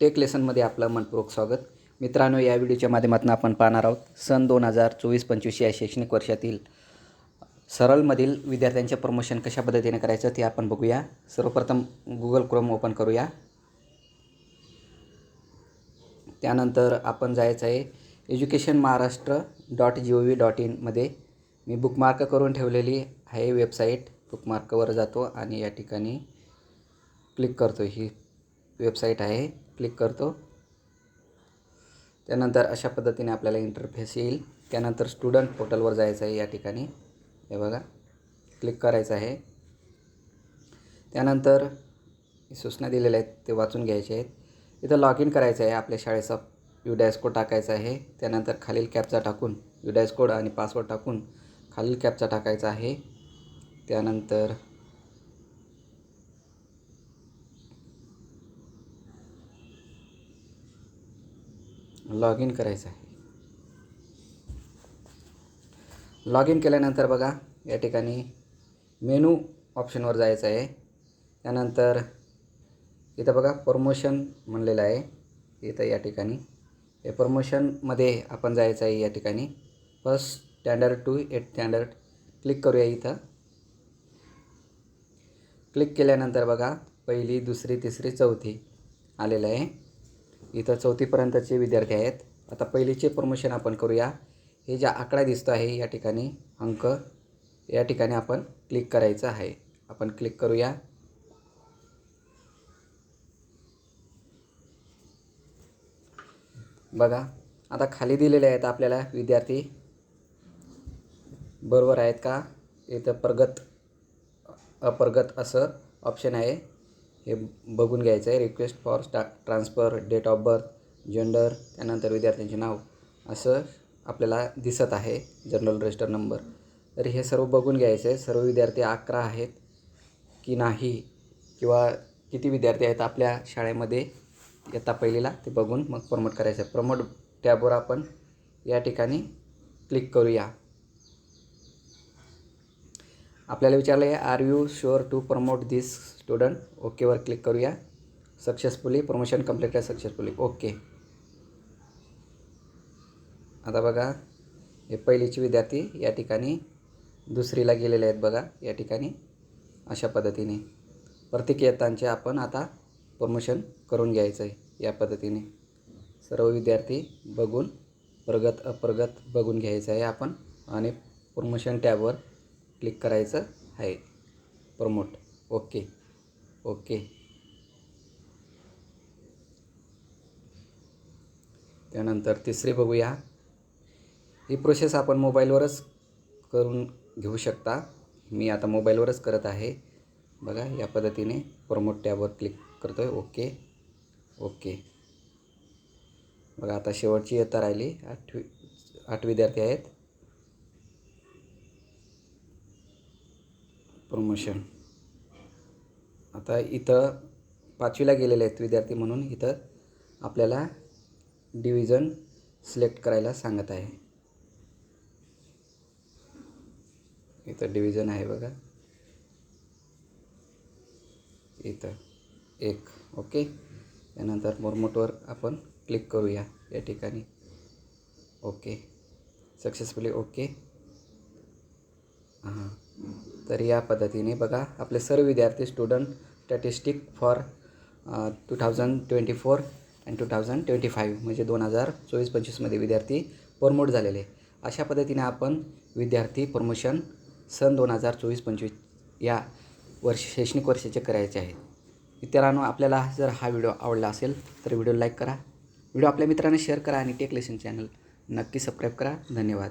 Take लेसनमध्ये आपलं मनपूर्वक स्वागत. मित्रांनो या व्हिडिओच्या माध्यमातून आपण पाहणार आहोत सन दोन हजार चोवीस पंचवीस या शैक्षणिक वर्षातील सरळमधील विद्यार्थ्यांचे प्रमोशन कशा पद्धतीने करायचं ते आपण बघूया. सर्वप्रथम गुगल क्रोम ओपन करूया. त्यानंतर आपण जायचं आहे education Maharashtra dot G O V dot इनमध्ये मी बुकमार्क करून ठेवलेली आहे वेबसाईट बुकमार्कवर जातो आणि या ठिकाणी क्लिक करतो. ही वेबसाईट आहे. क्लिक करतो. त्यानंतर अशा पद्धतीने आपल्याला इंटरफेस येईल. त्यानंतर स्टुडंट पोर्टलवर जायचं आहे या ठिकाणी. हे बघा. क्लिक करायचं आहे. त्यानंतर सूचना दिलेल्या आहेत ते वाचून घ्यायचे आहेत. इथं लॉग इन करायचं आहे. आपल्या शाळेचा युडॅस कोड टाकायचा आहे. त्यानंतर खालील कॅपचा टाकून युडॅस कोड आणि पासवर्ड टाकून खालील कॅपचा टाकायचा आहे. त्यानंतर लॉग इन करायचं आहे. लॉग इन केल्यानंतर बघा या ठिकाणी मेनू ऑप्शनवर जायचं आहे. त्यानंतर इथं बघा प्रमोशन म्हणलेलं आहे. इथं या ठिकाणी. हे प्रमोशनमध्ये आपण जायचं आहे या ठिकाणी. First standard to eight standard click करूया इथं. क्लिक केल्यानंतर बघा पहिली दुसरी तिसरी चौथी आलेलं आहे. इथं चौथीपर्यंतचे विद्यार्थी आहेत. आता पहिलीचे प्रमोशन आपण करूया. हे ज्या आकडा दिसतो आहे या ठिकाणी अंक या ठिकाणी आपण क्लिक करायचं आहे. आपण क्लिक करूया. बघा आता खाली दिलेले आहेत आपल्याला विद्यार्थी. बरोबर आहेत का? इथं प्रगत अप्रगत असं ऑप्शन आहे. हे बघून घ्यायचं आहे. रिक्वेस्ट फॉर स्टा transfer date of birth gender त्यानंतर विद्यार्थ्यांचे नाव. असं आपल्याला दिसत आहे जनरल रजिस्टर नंबर तर हे सर्व बघून घ्यायचं. आहे सर्व विद्यार्थी अकरा आहेत की नाही किंवा किती विद्यार्थी आहेत आपल्या शाळेमध्ये इयत्ता पहिलीला ते बघून मग प्रमोट करायचं आहे. प्रमोट टॅबवर आपण या ठिकाणी क्लिक करूया. आपल्याला विचारलं आहे are you sure to promote this student ओकेवर click करूया. सक्सेसफुली प्रमोशन कंप्लीट आहे सक्सेसफुली ओके आता बघा हे पहिलीचे विद्यार्थी या ठिकाणी दुसरीला गेलेले आहेत बघा या ठिकाणी अशा पद्धतीने. प्रत्येक आपण आता प्रमोशन करून घ्यायचं आहे या पद्धतीने. सर्व विद्यार्थी बघून प्रगत अप्रगत बघून घ्यायचं आहे आपण आणि प्रमोशन टॅबवर क्लिक करायचं आहे. प्रमोट. ओके. ओके. त्यानंतर तिसरे बघूया. ही प्रोसेस आपण मोबाईलवरच करून घेऊ शकता. मी आता मोबाईलवरच करत आहे. बघा या पद्धतीने प्रमोट टॅबवर क्लिक करतो आहे ओके. ओके. बघा आता शेवटची इयत्ता राहिली. आठवी आठ विद्यार्थी आहेत. प्रमोशन आता इथं पाचवीला गेलेले आहेत विद्यार्थी म्हणून इथं आपल्याला डिव्हिजन सिलेक्ट करायला सांगत आहे. इथं डिव्हिजन आहे बघा. इथं एक ओके त्यानंतर मोरमोटवर आपण क्लिक करूया या ठिकाणी. ओके सक्सेसफुली ओके हां. तर या पद्धतीने बघा आपले सर्व विद्यार्थी student statistic for two thousand twenty four and two thousand twenty five म्हणजे दोन हजार चोवीस पंचवीसमध्ये विद्यार्थी प्रमोट झालेले. अशा पद्धतीने आपण विद्यार्थी प्रमोशन सन दोन हजार चोवीस पंचवीस या वर्ष शैक्षणिक वर्षाचे करायचे आहेत मित्रांनो आपल्याला जर हा व्हिडिओ आवडला असेल तर व्हिडिओ लाईक करा. व्हिडिओ आपल्या मित्रांना शेअर करा आणि टेक लेसन चॅनल नक्की सबस्क्राईब करा. धन्यवाद.